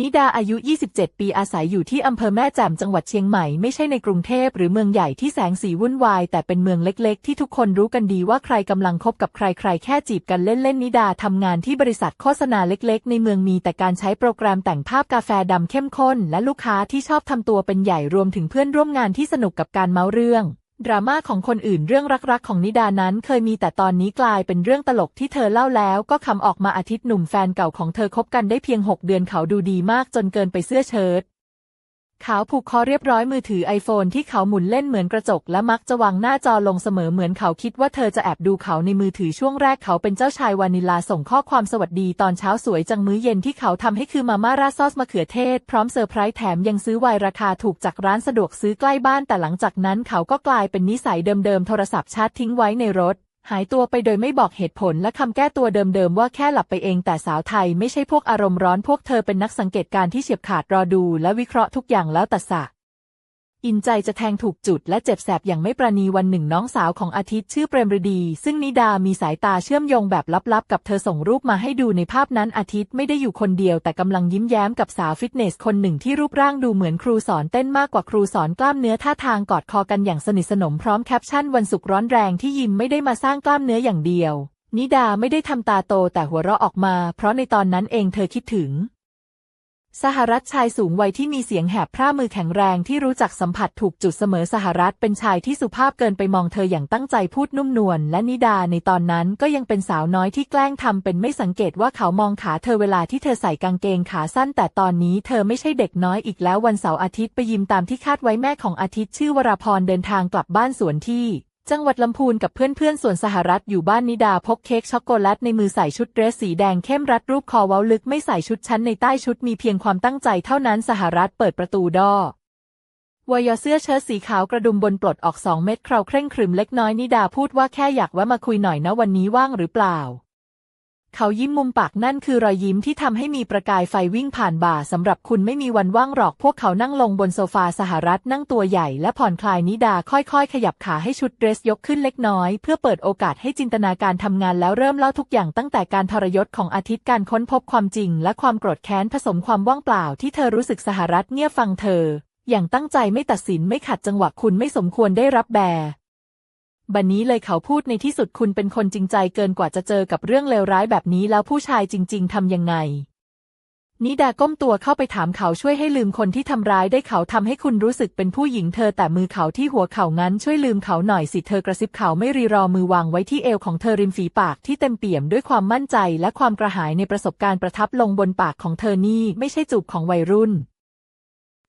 นิดาอายุ 27 ปีอาศัยอยู่ที่อำเภอแม่แจ่มจังหวัดเชียงใหม่ไม่ใช่ในกรุงเทพหรือเมืองใหญ่ที่แสงสีวุ่นวาย แต่เป็นเมืองเล็กๆ ที่ทุกคนรู้กันดีว่าใครกำลังคบกับใครใครแค่จีบกันเล่นๆนิดาทำงานที่บริษัทโฆษณาเล็กๆ ในเมืองมีแต่การใช้โปรแกรมแต่งภาพกาแฟดำเข้มข้น และลูกค้าที่ชอบทำตัวเป็นใหญ่รวมถึงเพื่อนร่วมงานที่สนุกกับการเมาเรื่อง ดราม่าของคนอื่นเรื่องรักๆ ของนิดานั้นเคยมีแต่ตอนนี้กลายเป็นเรื่องตลกที่เธอเล่าแล้ว ก็คำออกมาอาทิตย์หนุ่มแฟนเก่าของเธอคบกันได้เพียง 6 เดือนเขาดูดีมากจนเกินไปเสื้อเชิ้ต ขาวผูกคอเรียบร้อยมือถือไอโฟนที่เขาหมุนเล่นเหมือนกระจกและมักจะวางหน้าจอลงเสมอเหมือนเขาคิดว่าเธอจะแอบดูเขาในมือถือช่วงแรกเขาเป็นเจ้าชายวานิลาส่งข้อความสวัสดีตอนเช้าสวยจังมื้อเย็นที่เขาทำให้คือมาม่าราซอสมะเขือเทศ พร้อมเซอร์ไพรส์แถมยังซื้อไวน์ราคาถูกจากร้านสะดวกซื้อใกล้บ้านแต่หลังจากนั้นเขาก็กลายเป็นนิสัยเดิมๆโทรศัพท์ชาร์จทิ้งไว้ในรถ หายตัวไปโดยไม่บอกเหตุผลและคำแก้ตัวเดิมๆว่าแค่หลับไปเองแต่สาวไทยไม่ใช่พวกอารมณ์ร้อนพวกเธอเป็นนักสังเกตการณ์ที่เฉียบขาดรอดูและวิเคราะห์ทุกอย่างแล้วตัดสะ อินใจจะแทงถูกจุดและเจ็บแสบอย่างไม่ประนีวันหนึ่งน้องสาวของอาทิตย์ชื่อเปรมฤดี ซึ่งนิดามีสายตาเชื่อมโยงแบบลับๆ กับเธอส่งรูปมาให้ดูในภาพนั้นอาทิตย์ไม่ได้อยู่คนเดียวแต่กำลังยิ้มแย้มกับสาวฟิตเนสคนหนึ่งที่รูปร่างดูเหมือนครูสอนเต้นมากกว่าครูสอนกล้ามเนื้อท่าทางกอดคอกันอย่างสนิทสนมพร้อมแคปชั่นวันศุกร์ร้อนแรงที่ยิ้มไม่ได้มาสร้างกล้ามเนื้ออย่างเดียว นิดาไม่ได้ทำตาโตแต่หัวเราะออกมา เพราะในตอนนั้นเองเธอคิดถึง สหรัฐชายสูงวัยที่มีเสียงแหบพร่ามือแข็งแรงที่รู้จักสัมผัสถูกจุดเสมอสหรัฐเป็นชายที่สุภาพเกินไปมองเธออย่างตั้งใจพูดนุ่มนวลและนิดาในตอนนั้นก็ยังเป็นสาวน้อยที่แกล้งทำเป็นไม่สังเกตว่าเขามองขาเธอเวลาที่เธอใส่กางเกงขาสั้น แต่ตอนนี้เธอไม่ใช่เด็กน้อยอีกแล้ววันเสาร์อาทิตย์ไปยิมตามที่คาดไว้แม่ของอาทิตย์ชื่อวราพรเดินทางกลับบ้านสวนที่ จังหวัดลำพูนกับเพื่อนๆ ส่วนสหรัฐอยู่บ้านนิดาพกเค้กช็อกโกแลตในมือใส่ชุดเดรสสีแดงเข้มรัดรูปคอเว้าลึกไม่ใส่ชุดชั้นในใต้ชุดมีเพียงความตั้งใจเท่านั้นสหรัฐเปิดประตูดอวายเสื้อเชิ้ตสีขาวกระดุมบนปลดออกสองเม็ดคราวเคร่งครึมเล็กน้อยนิดาพูดว่าแค่อยากแวะมาคุยหน่อยนะวันนี้ว่างหรือเปล่า เขายิ้มมุมปากนั่นคือรอยยิ้มที่ทำให้มีประกายไฟวิ่งผ่านบ่าสำหรับคุณไม่มีวันว่างหรอก พวกเขานั่งลงบนโซฟาสหรัฐนั่งตัวใหญ่และผ่อนคลายนิดาค่อยๆ ขยับขาให้ชุดเดรสยกขึ้นเล็กน้อย เพื่อเปิดโอกาสให้จินตนาการทำงานแล้วเริ่มเล่าทุกอย่างตั้งแต่การทรยศของอาทิตย์การค้นพบความจริง และความโกรธแค้นผสมความว่างเปล่าที่เธอรู้สึกสหรัฐเงียบฟังเธอ อย่างตั้งใจไม่ตัดสินไม่ขัดจังหวะคุณไม่สมควรได้รับแบ บันนี้เลยเขาพูดในที่สุดคุณเป็นคนจริงใจเกินกว่าจะเจอกับเรื่องเลวร้ายแบบนี้แล้วผู้ชายจริง ๆทำยังไง นิดาก้มตัวเข้าไปถามเขาช่วยให้ลืมคนที่ทำร้ายได้เขาทำให้คุณรู้สึกเป็นผู้หญิงเธอแต่มือเขาที่หัวเขางั้นช่วยลืมเขาหน่อยสิเธอกระซิบเขาไม่รีรอมือวางไว้ที่เอวของเธอริมฝีปากที่เต็มเปี่ยมด้วยความมั่นใจและความกระหายในประสบการณ์ประทับลงบนปากของเธอนี่ไม่ใช่จูบของวัยรุ่น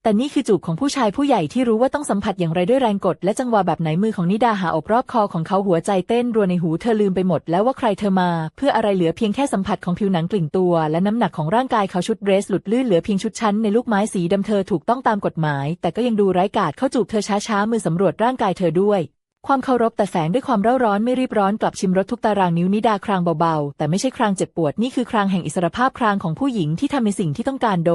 แต่นี่คือจูบของผู้ชายผู้ใหญ่ที่รู้ว่าต้องสัมผัสอย่างไรด้วยแรงกด และจังหวะแบบไหนมือของนิดาหาอบรอบคอของเขาหัวใจเต้นรัวในหูเธอลืมไปหมดแล้วว่าใครเธอมา เพื่ออะไรเหลือเพียงแค่สัมผัสของผิวหนังกลิ่นตัว และน้ำหนักของร่างกายเขาชุดเดรสหลุดลื่นเหลือเพียงชุดชั้นในลูกไม้สีดำเธอถูกต้องตามกฎหมาย แต่ก็ยังดูไร้กาจเข้าจูบเธอช้าๆมือสำรวจร่างกายเธอด้วยความเคารพแต่แฝงด้วยความเร่าร้อนไม่รีบร้อนกลับชิมรสทุกตารางนิ้วนิดาครางเบาๆ แต่ไม่ใช่ครางเจ็บปวดนี่คือครางแห่งอิสรภาพครางของผู้หญิงที่ทำในสิ่งที่ต้องการโด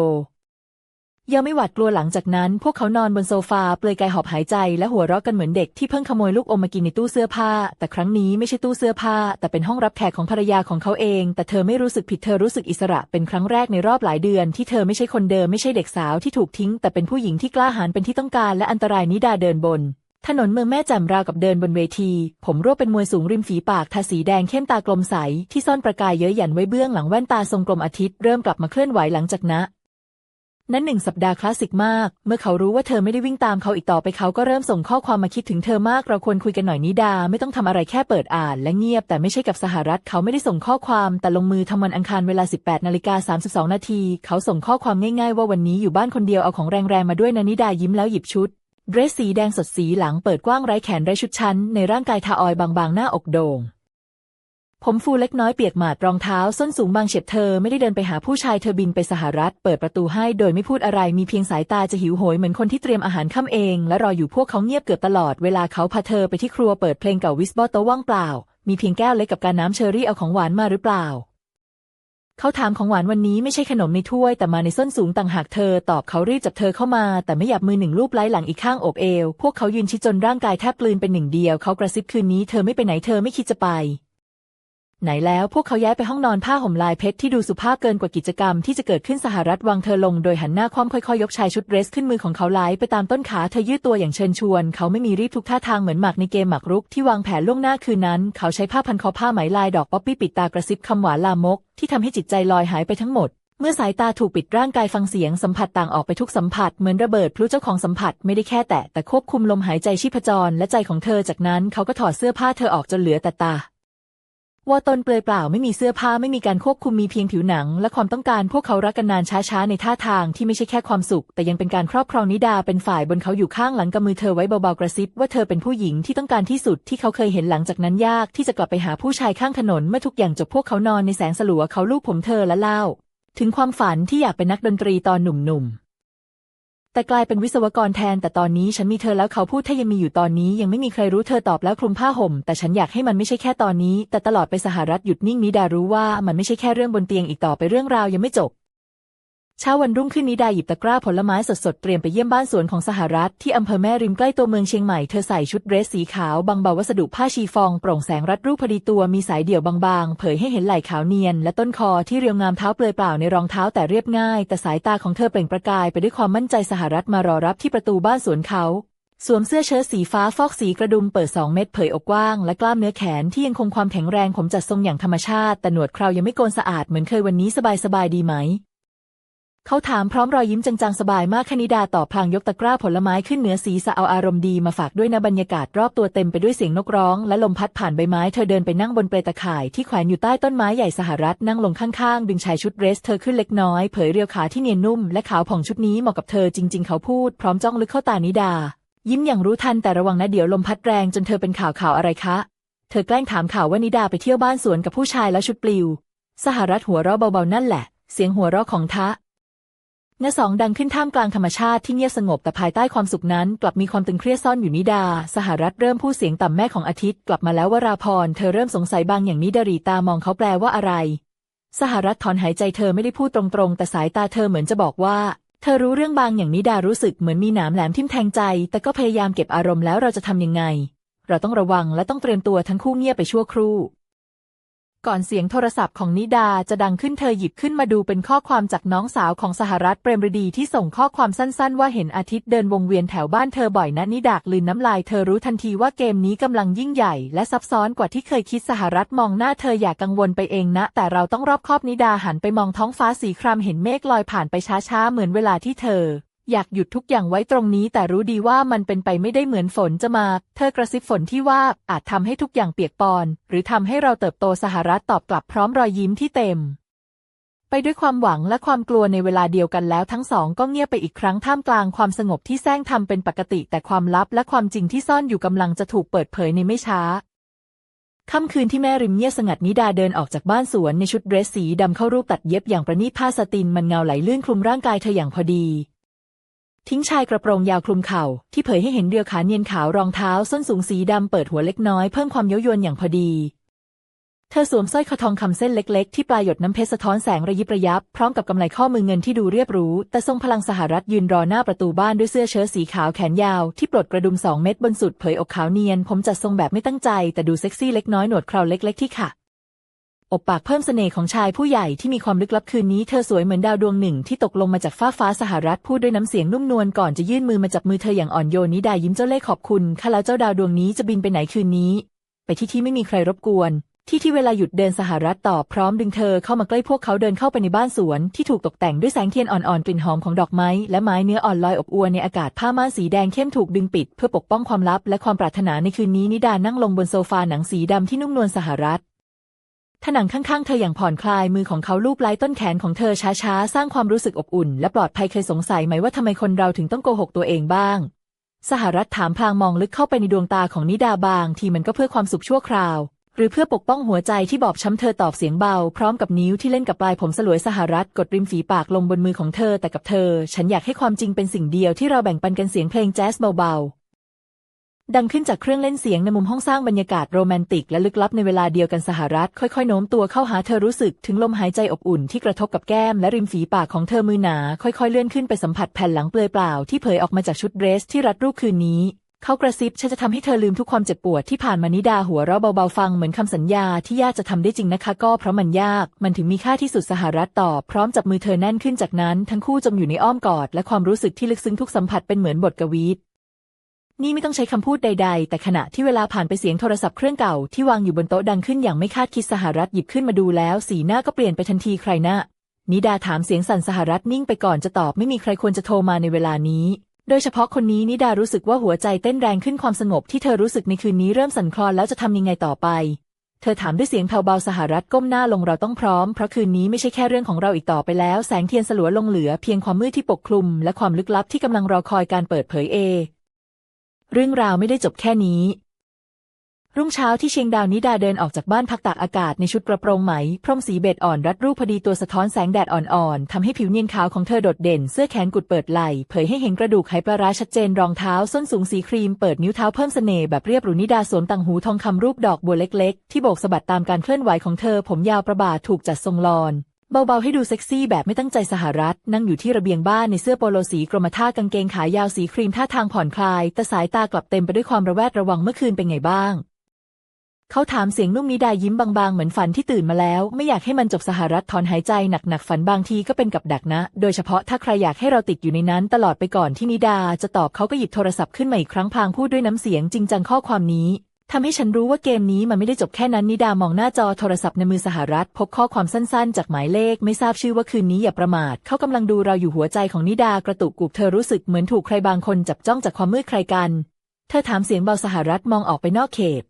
ยังไม่หวาดกลัวหลังจากนั้น พวกเขานอนบนโซฟาเปลือยกายหอบหายใจและหัวเราะกันเหมือนเด็กที่เพิ่งขโมยลูกอมมากินในตู้เสื้อผ้า แต่ครั้งนี้ไม่ใช่ตู้เสื้อผ้า แต่เป็นห้องรับแขกของภรรยาของเขาเอง แต่เธอไม่รู้สึกผิดเธอรู้สึกอิสระเป็นครั้งแรกในรอบหลายเดือน ที่เธอไม่ใช่คนเดิมไม่ใช่เด็กสาวที่ถูกทิ้ง แต่เป็นผู้หญิงที่กล้าหาญเป็นที่ต้องการและอันตรายนิดาเดินบนถนนเมืองแม่แจ่มราวกับเดินบนเวที ผมรวบเป็นมวยสูงริมฝีปากทาสีแดงเข้มตากลมใส ที่ซ่อนประกายเย้ยหยันไว้เบื้องหลังแว่นตาทรงกลมอาทิตย์เริ่มกลับมาเคลื่อนไหวหลังจากนะ นั้นหนึ่งสัปดาห์คลาสสิกมาก เมื่อเขารู้ว่าเธอไม่ได้วิ่งตามเขาอีกต่อไปเขาก็เริ่มส่งข้อความมาคิดถึงเธอมาก เราควรคุยกันหน่อยนิดา ไม่ต้องทำอะไรแค่เปิดอ่านและเงียบ แต่ไม่ใช่กับสหรัฐ เขาไม่ได้ส่งข้อความ แต่ลงมือทำวันอังคารเวลา 18นาฬิกา32นาทีเขาส่งข้อความง่ายๆ ว่าวันนี้อยู่บ้านคนเดียวเอาของแรงๆมาด้วยนะนิดายิ้มแล้วหยิบชุดเดรสสีแดงสดสีหลังเปิดกว้างไร้แขนไร้ชุดชั้นในร่างกายทาออยบางๆ หน้าอกโด่ง ผมฟูเล็กน้อยเปียกหมาดรองเท้าส้นสูงบางเฉียบเธอไม่ได้เดินไปหาผู้ชายเธอบินไปสหรัฐ เปิดประตูให้โดยไม่พูดอะไรมีเพียงสายตาจะหิวโหยเหมือนคนที่เตรียมอาหารค่ำเอง และรออยู่พวกเขาเงียบเกือบตลอดเวลาเขาพาเธอไปที่ครัวเปิดเพลงเก่าวิสบอตโตว่างเปล่า มีเพียงแก้วเล็กกับการน้ำเชอรี่เอาของหวานมาหรือเปล่า เขาถามของหวานวันนี้ไม่ใช่ขนมในถ้วย แต่มาในส้นสูงต่างหากเธอ ตอบเขารีบจับเธอเข้ามา แต่ไม่หยับมือหนึ่งลูบไล้หลังอีกข้างอกเอว พวกเขายืนชิดจนร่างกายแทบกลืนเป็นหนึ่งเดียวเขากระซิบคืนนี้เธอไม่ไปไหนเธอไม่คิดจะไป ไหนแล้วพวกเขาย้ายไปห้องนอนผ้าห่มลายเพชรที่ดูสุภาพเกินกว่ากิจกรรมที่จะเกิดขึ้นสหรัฐวางเธอลงโดยหันหน้าคว่ำค่อยๆ ยกชายชุดเดรสขึ้นมือของเขาไล่ไปตามต้นขาเธอยืดตัวอย่างเชิญชวน เขาไม่มีรีบทุกท่าทางเหมือนหมากในเกมหมากรุกที่วางแผนล่วงหน้าคืนนั้น เขาใช้ผ้าพันคอผ้าไหมลายดอกป๊อปปี้ปิดตากระซิบคำหวานลามก ที่ทำให้จิตใจลอยหายไปทั้งหมดเมื่อสายตาถูกปิดร่างกายฟังเสียงสัมผัสต่างออกไปทุกสัมผัสเหมือนระเบิดพลุเจ้าของสัมผัสไม่ได้แค่แตะแต่ควบคุมลมหายใจชีพจรและใจของเธอจากนั้นเขาก็ถอดเสื้อผ้าเธอออกจนเหลือแต่ตา ว่าตนเปลือยเปล่าไม่มีเสื้อผ้าไม่มีการควบคุมมีเพียงผิวหนัง และความต้องการพวกเขารักกันนานช้าๆ ในท่าทางที่ไม่ใช่แค่ความสุข แต่ยังเป็นการครอบครองนิดาเป็นฝ่ายบนเขาอยู่ข้างหลังกำมือเธอไว้เบาๆกระซิบว่าเธอเป็นผู้หญิงที่ต้องการที่สุดที่เขาเคยเห็นหลังจากนั้นยากที่จะกลับไปหาผู้ชายข้างถนนเมื่อทุกอย่างจบพวกเขานอนในแสงสลัวเขาลูบผมเธอและเล่า ถึงความฝันที่อยากเป็นนักดนตรีตอนหนุ่มๆ แต่กลายเป็นวิศวกรแทน แต่ตอนนี้ฉันมีเธอแล้วเขาพูดถ้ายังมีอยู่ตอนนี้ ยังไม่มีใครรู้เธอตอบแล้วคลุมผ้าห่ม แต่ฉันอยากให้มันไม่ใช่แค่ตอนนี้ แต่ตลอดไปสหรัฐหยุดนิ่งมิดารู้ว่ามันไม่ใช่แค่เรื่องบนเตียงอีกต่อไปเรื่องราวยังไม่จบ เช้าวันรุ่งขึ้นนิดาหยิบตะกร้าผลไม้สดๆ เตรียมไปเยี่ยมบ้านสวนของสหรัฐที่อำเภอแม่ริมใกล้ตัวเมืองเชียงใหม่ เธอใส่ชุดเดรสสีขาวบางเบาวัสดุผ้าชีฟองโปร่งแสงรัดรูปพอดีตัวมีสายเดี่ยวบางๆ เผยให้เห็นไหล่ขาวเนียน และต้นคอที่เรียวงามเท้าเปลือยเปล่าในรองเท้าแต่เรียบง่าย แต่สายตาของเธอเปล่งประกายไปด้วยความมั่นใจสหรัฐมารอรับที่ประตูบ้านสวนเขาสวมเสื้อเชิ้ตสีฟ้าฟอกสีกระดุมเปิดสองเม็ดเผยอกกว้าง และกล้ามเนื้อแขนที่ยังคงความแข็งแรงผมจัดทรงอย่างธรรมชาติ แต่หนวดเครายังไม่โกนสะอาดเหมือนเคยวันนี้สบายๆดีไหม เขาถามพร้อมรอยยิ้มจางๆสบายมากคณิดาตอบพลางยกตะกร้าผลไม้ขึ้นเหนือศีรษะเอาอารมณ์ดีมาฝากด้วยนะบรรยากาศรอบตัวเต็มไปด้วยเสียงนกร้อง และลมพัดผ่านใบไม้เธอเดินไปนั่งบนเปลตะข่ายที่แขวนอยู่ใต้ต้นไม้ใหญ่สหรัฐนั่งลงข้างๆ ดึงชายชุดเดรสเธอขึ้นเล็กน้อยเผยเรียวขาที่เนียนนุ่มและขาวผ่องชุดนี้เหมาะกับเธอจริง ๆ เขาพูดพร้อมจ้องลึกเข้าตานิดา ยิ้มอย่างรู้ทันแต่ระวังนะเดี๋ยวลมพัดแรงจนเธอเป็นข่าวข่าวอะไรคะ เธอแกล้งถามข่าวว่านิดาไปเที่ยวบ้านสวนกับผู้ชายแล้วชุดปลิว สหรัฐหัวเราะเบาๆนั่นแหละ เสียงหัวเราะของทะ เงาสองดังขึ้นท่ามกลางธรรมชาติที่เงียบสงบแต่ภายใต้ความสุขนั้น กลับมีความตึงเครียดซ่อนอยู่นิดา สหรัฐเริ่มพูดเสียงต่ำแม่ของอาทิตย์กลับมาแล้ววราพร เธอเริ่มสงสัยบางอย่างนิดารีตามองเขาแปลว่าอะไร สหรัฐถอนหายใจเธอไม่ได้พูดตรงๆ แต่สายตาเธอเหมือนจะบอกว่า เธอรู้เรื่องบางอย่างนิดารู้สึกเหมือนมีหนามแหลมทิ่มแทงใจ แต่ก็พยายามเก็บอารมณ์แล้วเราจะทำยังไง เราต้องระวังและต้องเตรียมตัวทั้งคู่เงียบไปชั่วครู่ ก่อนเสียงโทรศัพท์ของนิดาจะดังขึ้นเธอหยิบขึ้นมาดูเป็นข้อความจากน้องสาวของสหรัฐเปรมฤดีที่ส่งข้อความสั้นๆ ว่าเห็นอาทิตย์เดินวงเวียนแถวบ้านเธอบ่อยนะนิดากลืนน้ำลายเธอรู้ทันทีว่าเกมนี้กำลังยิ่งใหญ่และซับซ้อนกว่าที่เคยคิดสหรัฐมองหน้าเธออย่ากกังวลไปเองนะ แต่เราต้องรอบคอบนิดาหันไปมองท้องฟ้าสีครามเห็นเมฆลอยผ่านไปช้าๆเหมือนเวลาที่เธอ อยากหยุดทุกอย่างไว้ตรงนี้ แต่รู้ดีว่ามันเป็นไปไม่ได้เหมือนฝนจะมา เธอกระซิบฝนที่ว่าอาจทำให้ทุกอย่างเปียกปอน หรือทำให้เราเติบโตสหรัฐตอบกลับพร้อมรอยยิ้มที่เต็ม ไปด้วยความหวังและความกลัวในเวลาเดียวกันแล้วทั้งสองก็เงียบไปอีกครั้งท่ามกลางความสงบที่แซงทำเป็นปกติ แต่ความลับและความจริงที่ซ่อนอยู่กำลังจะถูกเปิดเผยในไม่ช้าค่ำคืนที่แม่ริมเงียบสงัดนิดาเดินออกจากบ้านสวนในชุดเดรสสีดำเข้ารูปตัดเย็บอย่างประณีตผ้าสตินมันเงาไหลลื่นคลุมร่างกายเธออย่างพอดี ทิ้งชายกระโปรงยาวคลุมเข่า ที่เผยให้เห็นเรียวขาเนียนขาวรองเท้า ส้นสูงสีดำเปิดหัวเล็กน้อยเพิ่มความเย้ายวนอย่างพอดี เธอสวมสร้อยคอทองคำเส้นเล็กๆ ที่ปลายหยดน้ำเพชรสะท้อนแสงระยิบระยับ พร้อมกับกำไลข้อมือเงินที่ดูเรียบรู้ แต่ทรงพลังสหรัฐยืนรอหน้าประตูบ้านด้วยเสื้อเชิ้ตสีขาวแขนยาว ที่ปลดกระดุมสองเม็ดบนสุดเผยอกขาวเนียน ผมจัดทรงแบบไม่ตั้งใจ แต่ดูเซ็กซี่เล็กน้อยหนวดเคราเล็กๆที่ค่ะ อบปากเพิ่มเสน่ห์ของชายผู้ใหญ่ที่มีความลึกลับคืนนี้เธอสวยเหมือนดาวดวงหนึ่งที่ตกลงมาจากฟ้าฟ้าสหรัฐพูดด้วยน้ำเสียงนุ่มนวลก่อนจะยื่นมือมาจับมือเธออย่างอ่อนโยนนิดายิ้มเจ้าเล่ห์ขอบคุณค่ะแล้วเจ้าดาวดวงนี้จะบินไปไหนคืนนี้ ไปที่ที่ไม่มีใครรบกวน ที่ที่เวลาหยุดเดินสหรัฐตอบพร้อมดึงเธอเข้ามาใกล้พวกเขาเดินเข้าไปในบ้านสวน ที่ถูกตกแต่งด้วยแสงเทียนอ่อนๆกลิ่นหอมของดอกไม้และไม้เนื้ออ่อนลอยอบอวลในอากาศผ้าม่านสีแดงเข้มถูกดึงปิด เพื่อปกป้องความลับและความปรารถนาในคืนนี้นิดานั่งลงบนโซฟาหนังสีดำที่นุ่มนวลสหรัฐ ผนังข้างๆ เธออย่างผ่อนคลายมือของเขาลูบไล้ต้นแขนของเธอช้าๆ สร้างความรู้สึกอบอุ่น และปลอดภัยเคยสงสัยไหมว่าทำไมคนเราถึงต้องโกหกตัวเองบ้าง สหรัฐถามพลางมองลึกเข้าไปในดวงตาของนิดาบาง ทีมันก็เพื่อความสุขชั่วคราว หรือเพื่อปกป้องหัวใจที่บอบช้ำเธอตอบเสียงเบา พร้อมกับนิ้วที่เล่นกับปลายผมสลวยสหรัฐกดริมฝีปากลงบนมือของเธอแต่กับเธอ ฉันอยากให้ความจริงเป็นสิ่งเดียวที่เราแบ่งปันกันเสียงเพลงแจ๊สเบาๆ ดังขึ้นจากเครื่องเล่นเสียงในมุมห้องสร้างบรรยากาศโรแมนติกและลึกลับในเวลาเดียวกันสหรัฐ ค่อยๆ โน้มตัวเข้าหาเธอรู้สึกถึงลมหายใจอบอุ่นที่กระทบกับแก้มและริมฝีปากของเธอมือหนา ค่อยๆ เลื่อนขึ้นไปสัมผัสแผ่นหลังเปลือยเปล่าที่เผยออกมาจากชุดเดรสที่รัดรูปคืนนี้ เขากระซิบฉันจะทำให้เธอลืมทุกความเจ็บปวดที่ผ่านมานิดาหัวเราะเบาๆฟังเหมือนคำสัญญาที่ยากจะทำได้จริงนะคะ ก็เพราะมันยาก มันถึงมีค่าที่สุดสหรัฐตอบพร้อมจับมือเธอแน่นขึ้นจากนั้น ทั้งคู่จมอยู่ในอ้อมกอดและความรู้สึกที่ลึกซึ้งทุกสัมผัสเป็นเหมือนบทกวี นี่ไม่ต้องใช้คำพูดใด ๆ แต่ขณะที่เวลาผ่านไปเสียงโทรศัพท์เครื่องเก่าที่วางอยู่บนโต๊ะดังขึ้นอย่างไม่คาดคิดสหรัฐหยิบขึ้นมาดูแล้ว สีหน้าก็เปลี่ยนไปทันทีใครนะนิดาถามเสียงสั่นสหรัฐนิ่งไปก่อนจะตอบไม่มีใครควรจะโทรมาในเวลานี้ โดยเฉพาะคนนี้นิดารู้สึกว่าหัวใจเต้นแรงขึ้นความสงบที่เธอรู้สึกในคืนนี้เริ่มสั่นคลอนแล้วจะทำยังไงต่อไป เธอถามด้วยเสียงแผ่วเบาสหรัฐก้มหน้าลงเราต้องพร้อมเพราะคืนนี้ไม่ใช่แค่เรื่องของเราอีกต่อไปแล้ว แสงเทียนสลัวลงเหลือเพียงความมืดที่ปกคลุม และความลึกลับที่กำลังรอคอยการเปิดเผยเอ เรื่องราวไม่ได้จบแค่นี้ รุ่งเช้าที่เชียงดาวนิดาเดินออกจากบ้านพักตากอากาศในชุดกระโปรงไหม พรมสีเบจอ่อนรัดรูปพอดีตัวสะท้อนแสงแดดอ่อนๆทำให้ผิวเนียนขาวของเธอโดดเด่น เสื้อแขนกุดเปิดไหล่เผยให้เห็นกระดูกไหปลาร้าชัดเจนรองเท้าส้นสูงสีครีมเปิดนิ้วเท้าเพิ่มเสน่ห์แบบเรียบหรูนิดาสวมต่างหูทองคำรูปดอกบัวเล็ก ๆ ที่โบกสะบัดตามการเคลื่อนไหวของเธอผมยาวประบาถูกจัดทรงลอน เบาๆให้ดูเซ็กซี่แบบไม่ตั้งใจสหรัฐ นั่งอยู่ที่ระเบียงบ้านในเสื้อโปโลสีกรมท่ากางเกงขายาวสีครีมท่าทางผ่อนคลาย แต่สายตากลับเต็มไปด้วยความระแวดระวังเมื่อคืนเป็นไงบ้าง เขาถามเสียงนุ่มนิดายิ้มบางๆ เหมือนฝันที่ตื่นมาแล้ว ไม่อยากให้มันจบสหรัฐถอนหายใจหนักๆฝันบางทีก็เป็นกับดักนะ โดยเฉพาะถ้าใครอยากให้เราติดอยู่ในนั้น ตลอดไปก่อนที่นิดาจะตอบเขาก็หยิบโทรศัพท์ขึ้นมาอีกครั้งพางพูดด้วยน้ำเสียงจริงจังข้อความนี้ ทำให้ฉันรู้ว่าเกมนี้มันไม่ได้จบแค่นั้นนิดามองหน้าจอโทรศัพท์ในมือสหรัฐ พบข้อความสั้นๆ จากหมายเลขไม่ทราบชื่อว่าคืนนี้อย่าประมาท เขากำลังดูเราอยู่หัวใจของนิดากระตุกกูบเธอรู้สึกเหมือนถูกใครบางคนจับจ้องจากความมืดใครกัน เธอถามเสียงเบาสหรัฐมองออกไปนอกเขต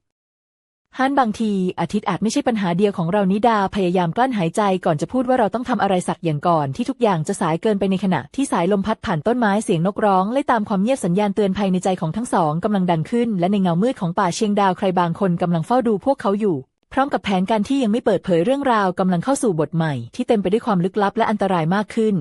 ฮันบางทีอาทิตย์อาจไม่ใช่ปัญหาเดียวของเรานิดาพยายามกลั้นหายใจก่อนจะพูดว่าเราต้องทำอะไรสักอย่างก่อนที่ทุกอย่างจะสายเกินไปในขณะที่สายลมพัดผ่านต้นไม้เสียงนกร้องไล่ตามความเงียบสัญญาณเตือนภัยในใจของทั้งสองกำลังดังขึ้น และในเงามืดของป่าเชียงดาวใครบางคนกำลังเฝ้าดูพวกเขาอยู่ พร้อมกับแผนการที่ยังไม่เปิดเผยเรื่องราวกำลังเข้าสู่บทใหม่ที่เต็มไปด้วยความลึกลับและอันตรายมากขึ้น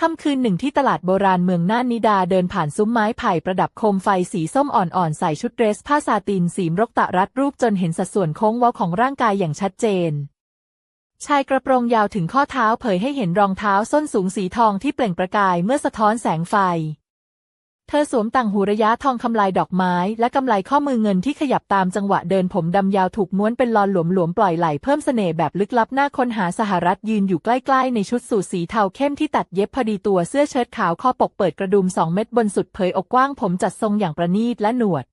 ค่ำคืนหนึ่งที่ตลาดโบราณเมืองน่านนิดาเดินผ่านซุ้มไม้ไผ่ประดับโคมไฟสีส้มอ่อนๆ ใส่ชุดเดรสผ้าซาตินสีมรกตะรัดรูปจนเห็นสัดส่วนโค้งเว้าของร่างกายอย่างชัดเจน ชายกระโปรงยาวถึงข้อเท้าเผยให้เห็นรองเท้าส้นสูงสีทองที่เปล่งประกายเมื่อสะท้อนแสงไฟ เธอสวมต่างหูระยะทองคำลายดอกไม้ และกำไลข้อมือเงินที่ขยับตามจังหวะเดินผมดำยาวถูกม้วนเป็นลอนหลวมๆปล่อยไหลเพิ่มเสน่ห์แบบลึกลับหน้าค้นหาสหรัฐยืนอยู่ใกล้ๆ ในชุดสูทสีเทาเข้มที่ตัดเย็บพอดีตัวเสื้อเชิ้ตขาวคอปกเปิดกระดุมสองเม็ดบนสุดเผยอกกว้างผมจัดทรงอย่างประณีตและหนวด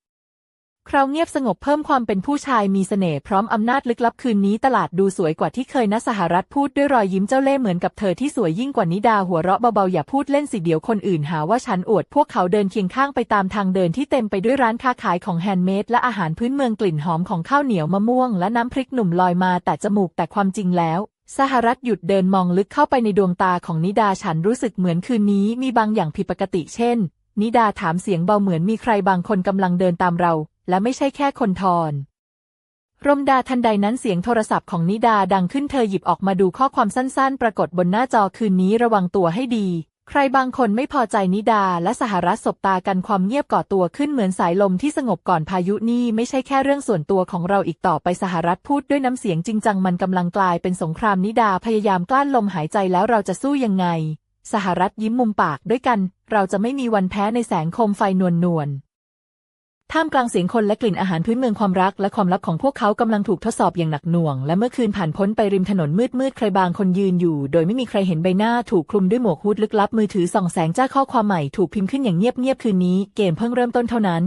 คราวเงียบสงบเพิ่มความเป็นผู้ชายมีเสน่ห์พร้อมอำนาจลึกลับคืนนี้ตลาดดูสวยกว่าที่เคยนะสหรัฐพูดด้วยรอยยิ้มเจ้าเล่ห์เหมือนกับเธอที่สวยยิ่งกว่านิดาหัวเราะเบาๆอย่าพูดเล่นสิเดี๋ยวคนอื่นหาว่าฉันอวดพวกเขาเดินเคียงข้างไปตามทางเดินที่เต็มไปด้วยร้านค้าขายของแฮนด์เมดและอาหารพื้นเมืองกลิ่นหอมของข้าวเหนียวมะม่วงและน้ำพริกหนุ่มลอยมาแต่จมูกแต่ความจริงแล้วสหรัฐหยุดเดินมองลึกเข้าไปในดวงตาของนิดาฉันรู้สึกเหมือนคืนนี้มีบางอย่างผิดปกติเช่น นิดาถามเสียงเบาเหมือนมีใครบางคนกำลังเดินตามเรา และไม่ใช่แค่คนทอนรมดาทันใดนั้นเสียงโทรศัพท์ของนิดาดังขึ้นเธอหยิบออกมาดูข้อความสั้นๆ ปรากฏบนหน้าจอคืนนี้ระวังตัวให้ดี ใครบางคนไม่พอใจนิดาและสหรัฐสบตากันความเงียบก่อตัวขึ้นเหมือนสายลมที่สงบก่อนพายุนี่ไม่ใช่แค่เรื่องส่วนตัวของเราอีกต่อไปสหรัฐพูดด้วยน้ำเสียงจริงจังมันกำลังกลายเป็นสงครามนิดาพยายามกลั้นลมหายใจแล้วเราจะสู้ยังไง สหรัฐยิ้มมุมปากด้วยกัน เราจะไม่มีวันแพ้ในแสงโคมไฟนวลนวล ท่ามกลางเสียงคนและกลิ่นอาหารพื้นเมืองความรักและความลับของพวกเขากำลังถูกทดสอบอย่างหนักหน่วง และเมื่อคืนผ่านพ้นไปริมถนนมืดมืดๆใครบางคนยืนอยู่ โดยไม่มีใครเห็นใบหน้าถูกคลุมด้วยหมวกฮูดลึกลับมือถือส่องแสงจ้าข้อความใหม่ถูกพิมพ์ขึ้นอย่างเงียบๆคืนนี้เกมเพิ่งเริ่มต้นเท่านั้น